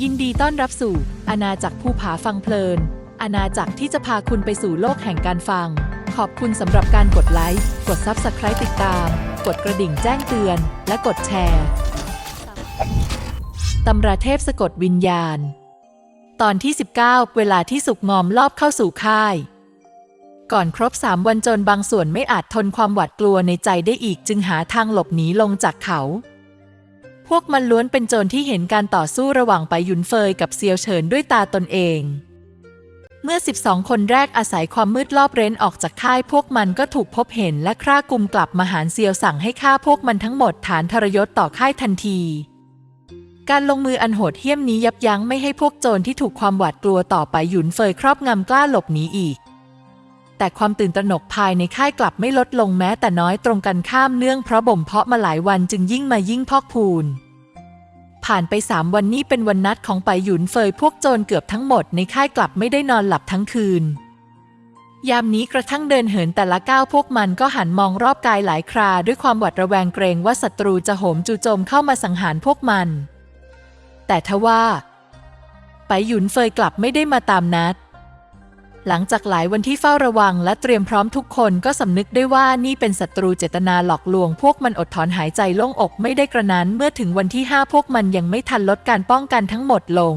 ยินดีต้อนรับสู่อาณาจักรภูผาฟังเพลิน อาณาจักรที่จะพาคุณไปสู่โลกแห่งการฟัง ขอบคุณสำหรับการกดไลค์ กด Subscribe ติดตาม กดกระดิ่งแจ้งเตือน และกดแชร์ตำราเทพสะกดวิญญาณ ตอนที่ 19 เวลาที่สุกงอมลอบเข้าสู่ค่าย ก่อนครบสามวันจนบางส่วนไม่อาจทนความหวาดกลัวในใจได้อีกจึงหาทางหลบหนีลงจากเขา วกมันล้วนเป็นโจรที่เห็นการต่อสู้ระหว่างไปหยุนเฟยกับเซียวเฉินด้วยตาตนเอง เมื่อ 12 คนแรกอาศัยความมืดลอบเร้นออกจากค่ายพวกมันก็ถูกพบเห็นและคร่ากลุ่มกลับมาหารเซียวสั่งให้ฆ่าพวกมันทั้งหมดฐานทรยศต่อค่ายทันทีการลงมืออันโหดเหี้ยมนี้ยับยั้งไม่ให้พวกโจรที่ถูกความหวาดกลัวต่อไปหยุนเฟยครอบงำกล้าหลบหนีอีก แต่ความตื่นตระหนกภายในค่ายกลับไม่ลดลงแม้แต่น้อยตรงกันข้ามเนื่องเพราะบ่มเพาะมาหลายวันจึงยิ่งมายิ่งพอกพูน ผ่านไปสามวันนี้เป็นวันนัดของไปหยุนเฟยพวกโจรเกือบทั้งหมดในค่ายกลับไม่ได้นอนหลับทั้งคืน ยามนี้กระทั่งเดินเหินแต่ละก้าวพวกมันก็หันมองรอบกายหลายครา ด้วยความหวาดระแวงเกรงว่าศัตรูจะโหมจู่โจมเข้ามาสังหารพวกมัน แต่ทว่า ไปหยุนเฟยกลับไม่ได้มาตามนัด หลังจากหลายวันที่เฝ้าระวังและเตรียมพร้อมทุกคนก็สำนึกได้ว่านี่เป็นศัตรูเจตนาหลอกลวง พวกมันอดถอนหายใจโล่งอกไม่ได้กระนั้น เมื่อถึงวันที่ห้าพวกมันยังไม่ทันลดการป้องกันทั้งหมดลง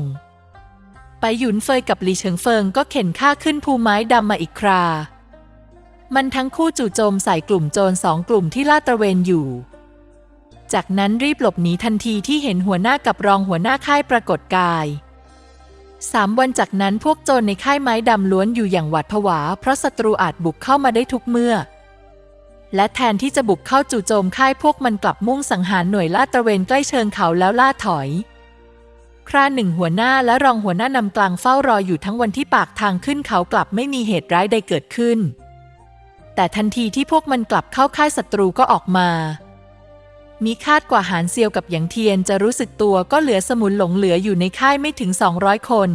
ไปหยุนเฟยกับหลีเฉิงเฟิงก็เข็นฆ่าขึ้นภูไม้ดำมาอีกครา มันทั้งคู่จู่โจมใส่กลุ่มโจรสองกลุ่มที่ลาดตระเวนอยู่ จากนั้นรีบหลบหนีทันทีที่เห็นหัวหน้ากับรองหัวหน้าค่ายปรากฏกาย สามวันจากนั้นพวกโจรในค่ายไม้ดำล้วนอยู่อย่างหวาดผวา เพราะศัตรูอาจบุกเข้ามาได้ทุกเมื่อ และแทนที่จะบุกเข้าจู่โจมค่ายพวกมันกลับมุ่งสังหารหน่วยลาดตระเวนใกล้เชิงเขาแล้วล่าถอย คราหนึ่งหัวหน้าและรองหัวหน้านำกลางเฝ้ารออยู่ทั้งวันที่ปากทางขึ้นเขากลับไม่มีเหตุร้ายใดเกิดขึ้น แต่ทันทีที่พวกมันกลับเข้าค่ายศัตรูก็ออกมา มีคาดกว่าหานเซียวกับหยางเทียนจะรู้สึกตัวก็เหลือสมุนหลงเหลืออยู่ในค่ายไม่ถึง 200 คน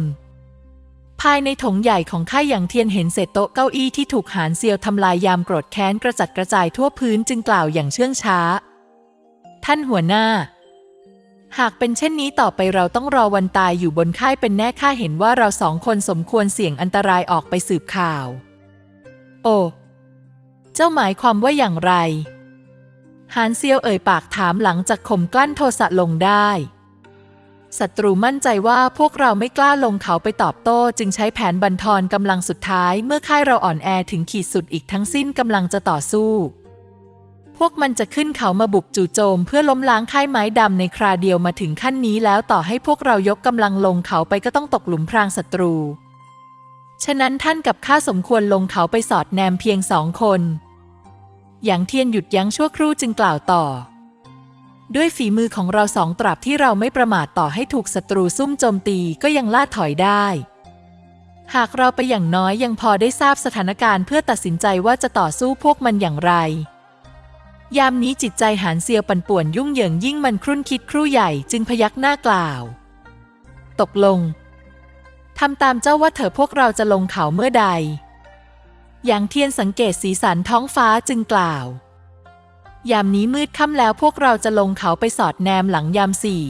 ภายในถงใหญ่ของค่ายหยางเทียนเห็นเศษโต๊ะเก้าอี้ที่ถูกหานเซียวทำลายยามโกรธแค้นกระจัดกระจายทั่วพื้นจึงกล่าวอย่างเชื่องช้า ท่านหัวหน้า หากเป็นเช่นนี้ต่อไปเราต้องรอวันตายอยู่บนค่ายเป็นแน่ข้าเห็นว่าเราสองคนสมควรเสี่ยงอันตรายออกไปสืบข่าว โอ้เจ้าหมายความว่าอย่างไร หานเซียวเอ่ยปากถามหลังจากข่มกลั้นโทสะลงได้ศัตรูมั่นใจว่าพวกเราไม่กล้าลงเขาไปตอบโต้ จึงใช้แผนบันทอนกำลังสุดท้ายเมื่อค่ายเราอ่อนแอถึงขีดสุดอีกทั้งสิ้นกำลังจะต่อสู้ พวกมันจะขึ้นเขามาบุกจู่โจม เพื่อล้มล้างค่ายไม้ดำในคราเดียวมาถึงขั้นนี้แล้วต่อให้พวกเรายกกำลังลงเขาไปก็ต้องตกหลุมพรางศัตรู ฉะนั้นท่านกับข้าสมควรลงเขาไปสอดแนมเพียงสองคน อย่างเทียนหยุดยั้งชั่วครู่จึงกล่าวต่อ ด้วยฝีมือของเราสองตราบที่เราไม่ประมาทต่อให้ถูกศัตรูซุ่มโจมตีก็ยังล่าถอยได้ หากเราไปอย่างน้อยยังพอได้ทราบสถานการณ์เพื่อตัดสินใจว่าจะต่อสู้พวกมันอย่างไร ยามนี้จิตใจหานเซียวปั่นป่วนยุ่งเหยิงยิ่งมันครุ่นคิดครู่ใหญ่จึงพยักหน้ากล่าว ตกลงทำตามเจ้าว่าเถอะพวกเราจะลงเขาเมื่อใด อย่างเทียนสังเกตสีสันท้องฟ้าจึงกล่าว ยามนี้มืดค่ำแล้วพวกเราจะลงเขาไปสอดแนมหลังยามสี่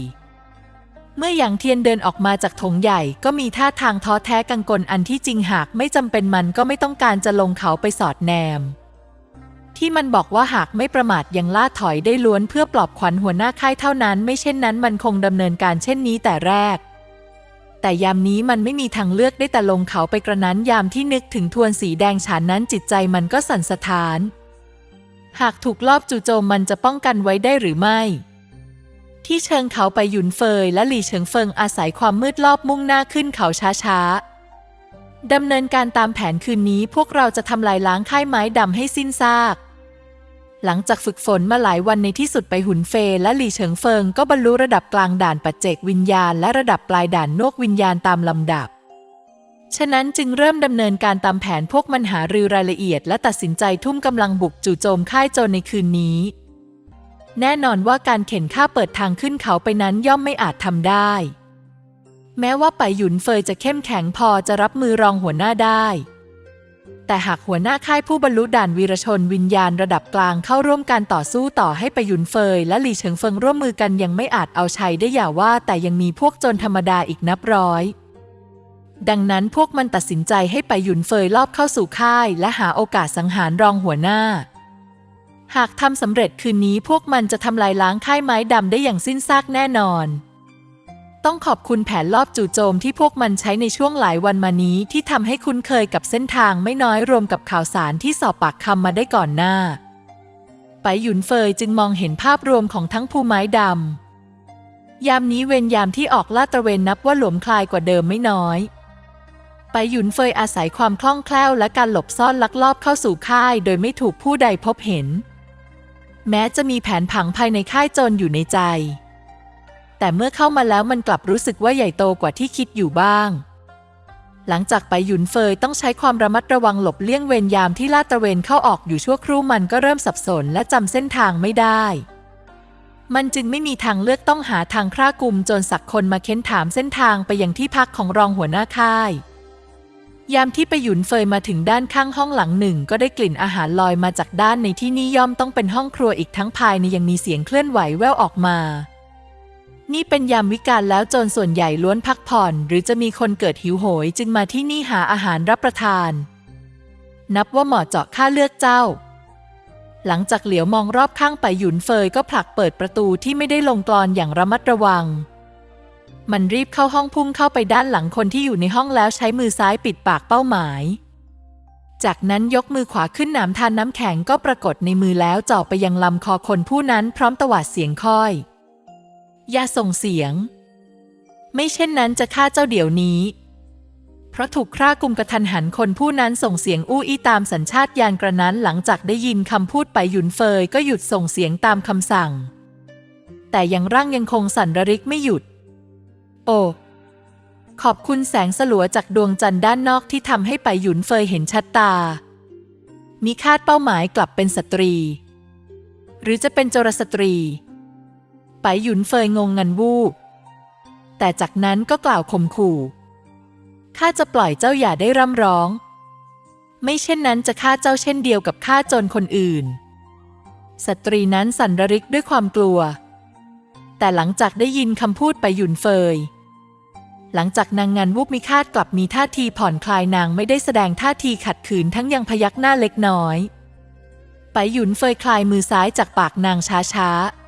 เมื่ออย่างเทียนเดินออกมาจากถงใหญ่ก็มีท่าทางท้อแท้กังกลอันที่จริงหากไม่จำเป็นมันก็ไม่ต้องการจะลงเขาไปสอดแนม ที่มันบอกว่าหากไม่ประมาทยังล่าถอยได้ล้วนเพื่อปลอบขวัญหัวหน้าค่ายเท่านั้น ไม่เช่นนั้นมันคงดำเนินการเช่นนี้แต่แรก แต่ยามนี้มันไม่มีทางเลือกได้แต่ลงเขาไปกระนั้นยามที่นึกถึงทวนสีแดงฉานนั้นจิตใจมันก็สั่นสะท้าน หากถูกลอบจู่โจมมันจะป้องกันไว้ได้หรือไม่ ที่เชิงเขาไปหยุนเฟยและหลี่เฉิงเฟิงอาศัยความมืดลอบมุ่งหน้าขึ้นเขาช้าๆดำเนินการตามแผนคืนนี้พวกเราจะทำลายล้างค่ายไม้ดำให้สิ้นซาก หลังจากฝึกฝนมาหลายวันในที่สุดไปหุนเฟยและหลี่เฉิงเฟิงก็บรรลุระดับกลางด่านปัจเจกวิญญาณ และระดับปลายด่านนกวิญญาณตามลำดับ ฉะนั้นจึงเริ่มดำเนินการตามแผนพวกมันหารือรายละเอียด และตัดสินใจทุ่มกำลังบุกจู่โจมค่ายโจรในคืนนี้ แน่นอนว่าการเข็นฆ่าเปิดทางขึ้นเขาไปนั้นย่อมไม่อาจทำได้ แม้ว่าไปหยุนเฟยจะเข้มแข็งพอจะรับมือรองหัวหน้าได้ แต่หากหัวหน้าค่ายผู้บรรลุด่านวีรชนวิญญาณระดับกลางเข้าร่วมการต่อสู้ต่อให้ไปหยุนเฟย และหลี่เฉิงเฟิงร่วมมือกันยังไม่อาจเอาชัยได้อย่าว่า แต่ยังมีพวกจรธรรมดาอีกนับร้อย ดังนั้นพวกมันตัดสินใจให้ไปหยุนเฟยลอบเข้าสู่ค่าย และหาโอกาสสังหารรองหัวหน้า หากทำสำเร็จคืนนี้พวกมันจะทำลายล้างค่ายไม้ดำได้อย่างสิ้นซากแน่นอน ต้องขอบคุณแผนลอบจู่โจมที่พวกมันใช้ในช่วงหลายวันมานี้ที่ทำให้คุ้นเคยกับเส้นทางไม่น้อยรวมกับข่าวสารที่สอบปากคำมาได้ก่อนหน้า ไปหยุนเฟยจึงมองเห็นภาพรวมของทั้งภูไม้ดำ ยามนี้เวรยามที่ออกลาดตระเวนนับว่าหลวมคลายกว่าเดิมไม่น้อย ไปหยุนเฟยอาศัยความคล่องแคล่วและการหลบซ่อนลักลอบเข้าสู่ค่าย โดยไม่ถูกผู้ใดพบเห็น แม้จะมีแผนผังภายในค่ายจรอยู่ในใจ แต่เมื่อเข้ามาแล้วมันกลับรู้สึกว่าใหญ่โตกว่าที่คิดอยู่บ้าง หลังจากไปหยุนเฟยต้องใช้ความระมัดระวังหลบเลี่ยงเวรยามที่ลาดตระเวนเข้าออกอยู่ชั่วครู่มันก็เริ่มสับสนและจำเส้นทางไม่ได้ มันจึงไม่มีทางเลือกต้องหาทางคร่ากุมจนสักคนมาเค้นถามเส้นทางไปยังที่พักของรองหัวหน้าค่ายยามที่ไปหยุนเฟยมาถึงด้านข้างห้องหลังหนึ่ง ก็ได้กลิ่นอาหารลอยมาจากด้านในที่นี่ย่อมต้องเป็นห้องครัวอีกทั้งภายในยังมีเสียงเคลื่อนไหวแว่วออกมา นี่เป็นยามวิกาลแล้วจรส่วนใหญ่ล้วนพักผ่อน หรือจะมีคนเกิดหิวโหย จึงมาที่นี่หาอาหารรับประทาน นับว่าเหมาะเจาะค่าเลือกเจ้า หลังจากเหลียวมองรอบข้างไปหยุนเฟยก็ผลักเปิดประตูที่ไม่ได้ลงกลอนอย่างระมัดระวัง มันรีบเข้าห้องพุ่งเข้าไปด้านหลังคนที่อยู่ในห้องแล้วใช้มือซ้ายปิดปากเป้าหมายจากนั้นยกมือขวาขึ้นหนามทานน้ำแข็งก็ปรากฏในมือแล้วจ่อไปยังลำคอคนผู้นั้นพร้อมตวาดเสียงค่อย อย่าส่งเสียง ไม่เช่นนั้นจะฆ่าเจ้าเดี๋ยวนี้ เพราะถูกฆ่ากุมกระทันหันคนผู้นั้นส่งเสียงอู้อี้ตามสัญชาตญาณกระนั้นหลังจากได้ยินคำพูดไปหยุนเฟยก็หยุดส่งเสียงตามคำสั่ง แต่ยังร่างยังคงสั่นระริกไม่หยุด โอ้ขอบคุณแสงสลัวจากดวงจันทร์ด้านนอกที่ทำให้ไปหยุนเฟยเห็นชัดตามีคาดเป้าหมายกลับเป็นสตรี หรือจะเป็นโจรสตรี ไปหยุนเฟยงงงันวูบแต่จากนั้นก็กล่าวข่มขู่ ข้าจะปล่อยเจ้าอย่าได้ร่ำร้อง ไม่เช่นนั้นจะฆ่าเจ้าเช่นเดียวกับฆ่าโจรคนอื่น สตรีนั้นสั่นระริกด้วยความกลัว แต่หลังจากได้ยินคำพูดไปหยุนเฟย หลังจากนางงานวูบมีคาดกลับมีท่าทีผ่อนคลายนางไม่ได้แสดงท่าทีขัดขืนทั้งยังพยักหน้าเล็กน้อย ไปหยุนเฟยคลายมือซ้ายจากปากนางช้าๆ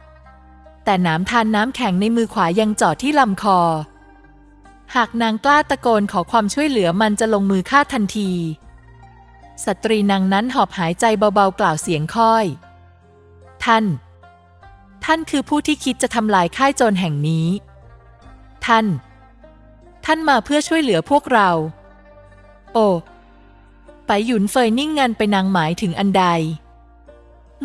แต่หน้ำทานน้ำแข็งในมือขวายังจ่อที่ลำคอ หากนางกล้าตะโกนขอความช่วยเหลือมันจะลงมือฆ่าทันที สตรีนางนั้นหอบหายใจเบาๆกล่าวเสียงค่อย ท่าน ท่านคือผู้ที่คิดจะทำลายค่ายโจรแห่งนี้ ท่าน ท่านมาเพื่อช่วยเหลือพวกเรา โอ้ไปหยุนเฟยนิ่งงันไปนางหมายถึงอันใด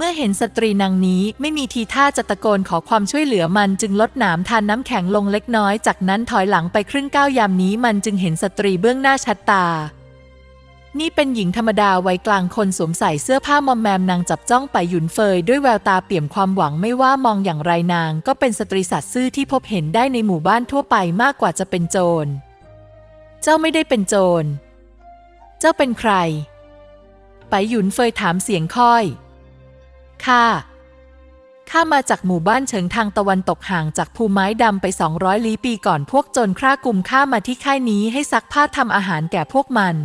เมื่อเห็นสตรีนางนี้ไม่มีทีท่าจะตะโกนขอความช่วยเหลือมันจึงลดหนามทานน้ำแข็งลงเล็กน้อย จากนั้นถอยหลังไปครึ่งก้าวยามนี้มันจึงเห็นสตรีเบื้องหน้าชัดตา นี่เป็นหญิงธรรมดาวัยกลางคนสวมใส่เสื้อผ้ามอมแมมนางจับจ้องไปหยุนเฟยด้วยแววตาเปี่ยมความหวังไม่ว่ามองอย่างไรนาง ก็เป็นสตรีสัตว์ซื่อที่พบเห็นได้ในหมู่บ้านทั่วไปมากกว่าจะเป็นโจร เจ้าไม่ได้เป็นโจร เจ้าเป็นใคร ไปหยุนเฟยถามเสียงค่อย ข้าข้ามาจากหมู่บ้านเฉิงทางตะวันตกห่างจากภูไม้ดำไป 200 ลี้ปีก่อนพวกโจรฆ่ากลุ่มข้ามาที่ค่ายนี้ให้ซักผ้าทำอาหารแก่พวกมัน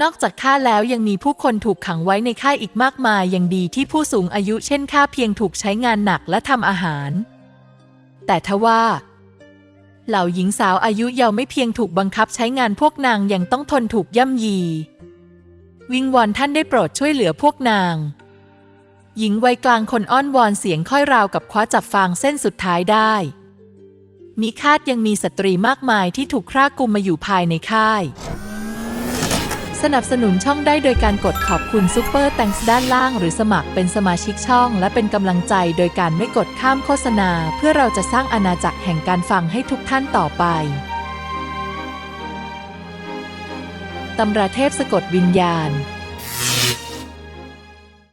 นอกจากข้าแล้วยังมีผู้คนถูกขังไว้ในค่ายอีกมากมายยังดีที่ผู้สูงอายุเช่นข้าเพียงถูกใช้งานหนักและทำอาหาร แต่ทว่าเหล่าหญิงสาวอายุเยาว์ไม่เพียงถูกบังคับใช้งานพวกนางยังต้องทนถูกย่ำยี วิงวอนท่านได้โปรดช่วยเหลือพวกนาง หญิงวัยกลางคนอ้อนวอนเสียงค่อยราวกับคว้าจับฟางเส้นสุดท้ายได้มิคาดยังมีสตรีมากมายที่ถูกคร่ากุมมาอยู่ภายในค่าย สนับสนุนช่องได้โดยการกดขอบคุณซูเปอร์แตงส์ด้านล่าง หรือสมัครเป็นสมาชิกช่อง และเป็นกำลังใจโดยการไม่กดข้ามโฆษณา เพื่อเราจะสร้างอาณาจักรแห่งการฟังให้ทุกท่านต่อไปตำราเทพสะกดวิญญาณ